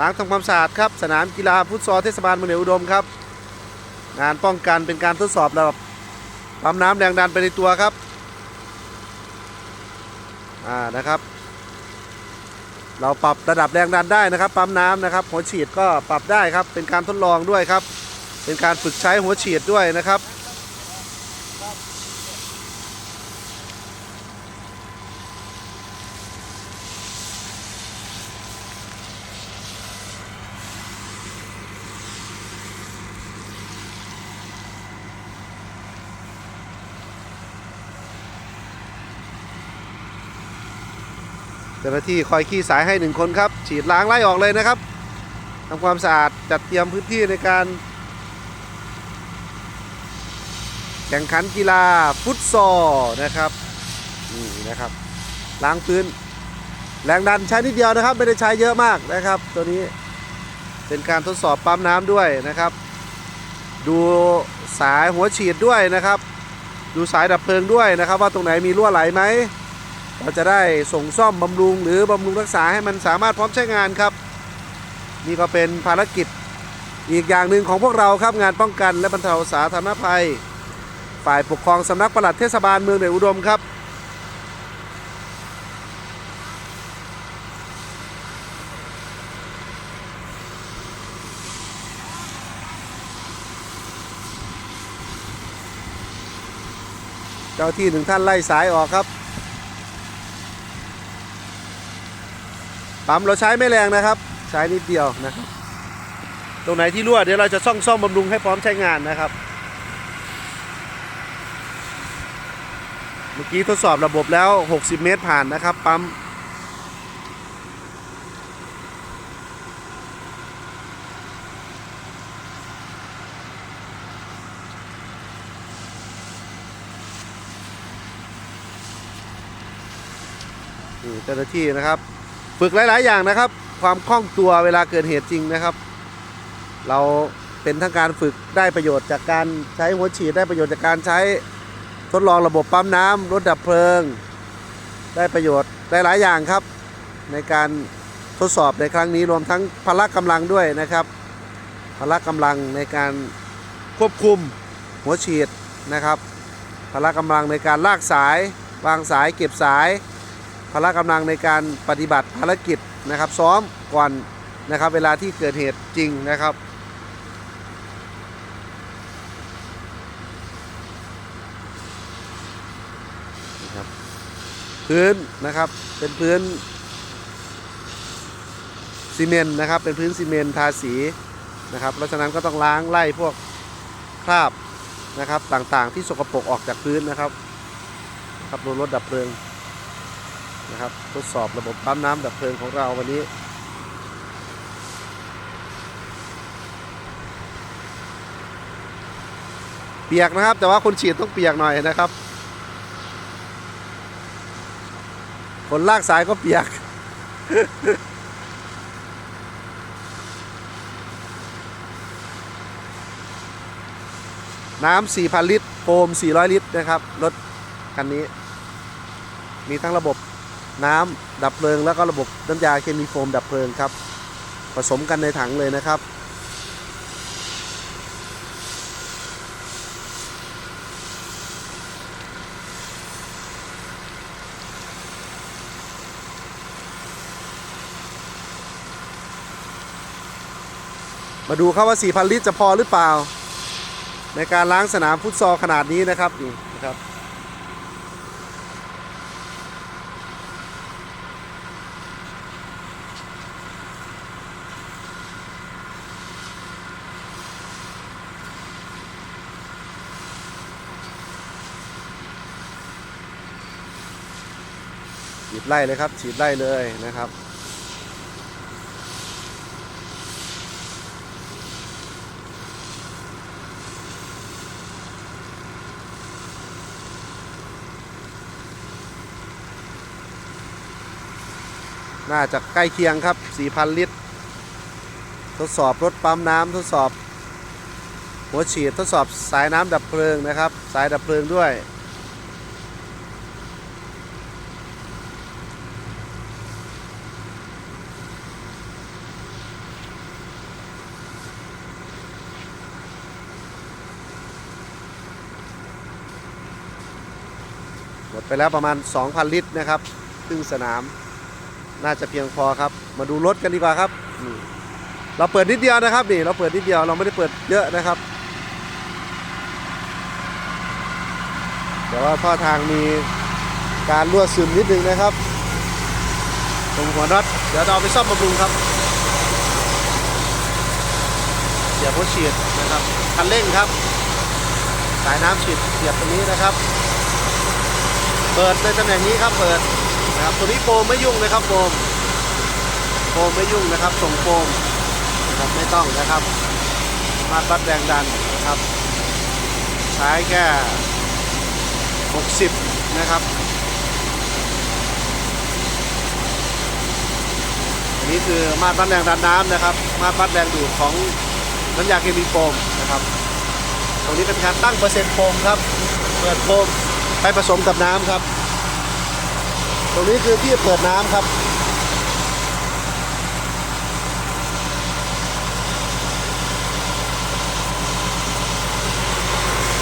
ล้างทำความสะอาดครับ สนามกีฬาฟุตซอลเทศบาลเมืองเหนืออุดมครับ งานป้องกันเป็นการทดสอบระดับปั๊มน้ำแรงดันไปในตัวครับ อ่านะครับ เราปรับระดับแรงดันได้นะครับ ปั๊มน้ำนะครับ หัวฉีดก็ปรับได้ครับ เป็นการทดลองด้วยครับ เป็นการฝึกใช้หัวฉีดด้วยนะครับ จ้าหน้าที่คอยขี้สายให้หนึ่งคนครับ ฉีดล้างไล่ออกเลยนะครับทำความสะอาดจัดเตรียมพื้นที่ในการ แข่งขันกีฬาฟุตซอลนะครับนี่นะครับ ล้างพื้น แรงดันใช้นิดเดียวนะครับ ไม่ได้ใช้เยอะมากนะครับ ตัวนี้เป็นการทดสอบปั๊มน้ำด้วยนะครับ ดูสายหัวฉีดด้วยนะครับ ดูสายดับเพลิงด้วยนะครับ ว่าตรงไหนมีรั่วไหลไหม เราจะได้ส่งซ่อมบำรุงหรือบำรุงรักษาให้มันสามารถพร้อมใช้งานครับ นี่ก็เป็นภารกิจอีกอย่างหนึ่งของพวกเราครับงานป้องกันและบรรเทาสาธารณภัย ฝ่ายปกครองสำนักปลัดเทศบาลเมืองเดชอุดมครับ เจ้าที่หนึ่งท่านไล่สายออกครับ ปั๊มเราใช้ไม่แรงนะครับ ใช้นิดเดียวนะครับตรงไหนที่รั่วเดี๋ยวเราจะซ่อมซ่อมบำรุงให้พร้อมใช้งานนะครับ เมื่อกี้ทดสอบระบบแล้ว 60 เมตรผ่านนะครับ ปั๊มเจ้าหน้าที่นะครับ ฝึกหลาย ๆ อย่างนะครับ ความคล่องตัวเวลาเกิดเหตุจริงนะครับ เราเป็นทั้งการฝึกได้ประโยชน์จากการใช้หัวฉีดได้ประโยชน์จากการใช้ทดลองระบบปั๊มน้ำรถดับเพลิง ได้ประโยชน์ได้หลายอย่างครับ ในการทดสอบในครั้งนี้รวมทั้งพละกำลังด้วยนะครับพละกำลังในการควบคุมหัวฉีดนะครับพละกำลังในการลากสาย วางสายเก็บสาย พละกำลังในการปฏิบัติภารกิจนะครับ ซ้อมก่อนนะครับ เวลาที่เกิดเหตุจริงนะครับนะครับพื้นนะครับเป็นพื้นซีเมนต์นะครับ เป็นพื้นซีเมนต์ทาสีนะครับ เพราะฉะนั้นก็ต้องล้างไล่พวกคราบนะครับต่างๆ ที่สกปรกออกจากพื้นนะครับ ครับรถดับเพลิง นะครับ ทดสอบระบบปั๊มน้ำดับเพลิงของเราวันนี้ เปียกนะครับ แต่ว่าคนฉีดต้องเปียกหน่อยนะครับ คนลากสายก็เปียกน้ำ4,000 ลิตร โฟม 400 ลิตร นะครับ รถคันนี้ มีทั้งระบบ น้ำดับเพลิง แล้วก็ระบบน้ำยาเคมีโฟมดับเพลิงครับ ผสมกันในถังเลยนะครับ มาดูครับว่า 4,000 ลิตรจะพอหรือเปล่า ในการล้างสนามฟุตซอลขนาดนี้นะครับนี่นะครับ ฉีดไล่เลยครับ ฉีดไล่เลยนะครับ น่าจะใกล้เคียงครับ 4,000 ลิตร ทดสอบรถปั๊มน้ำทดสอบ หัวฉีดทดสอบสายน้ำดับเพลิงนะครับ สายดับเพลิงด้วย ไปแล้วประมาณ 2,000 ลิตรนะครับครึ่งสนามน่าจะเพียงพอครับ มาดูรถกันดีกว่าครับนี่เราเปิดนิดเดียวนะครับนี่เราเปิดนิดเดียวเราไม่ได้เปิดเยอะนะครับแต่ว่าท่อทางมีการรั่วซึมนิดนึงนะครับตรงหัวน็อตเดี๋ยวเราไปซ่อมบำรุงครับเสียบหัวฉีดนะครับคันเร่งครับ สายน้ำฉีดเสียบตรงนี้นะครับ เปิดในตำแหน่งนี้ครับเปิดนะครับตัวนี้โฟมไม่ยุ่งนะครับโฟมโฟมไม่ยุ่งนะครับส่งโฟมนะครับไม่ต้องนะครับ มาตัดแรงดันนะครับใช้แค่ 60 นะครับอันนี้คือมาตรวัดแรงดันน้ำนะครับ มาตรวัดแรงดูดของน้ำยาเคมีโฟมนะครับตรงนี้เป็นการตั้งเปอร์เซ็นต์โฟมครับ เปิดโฟม ไปผสมกับน้ำครับ ตรงนี้คือที่เปิดน้ำครับ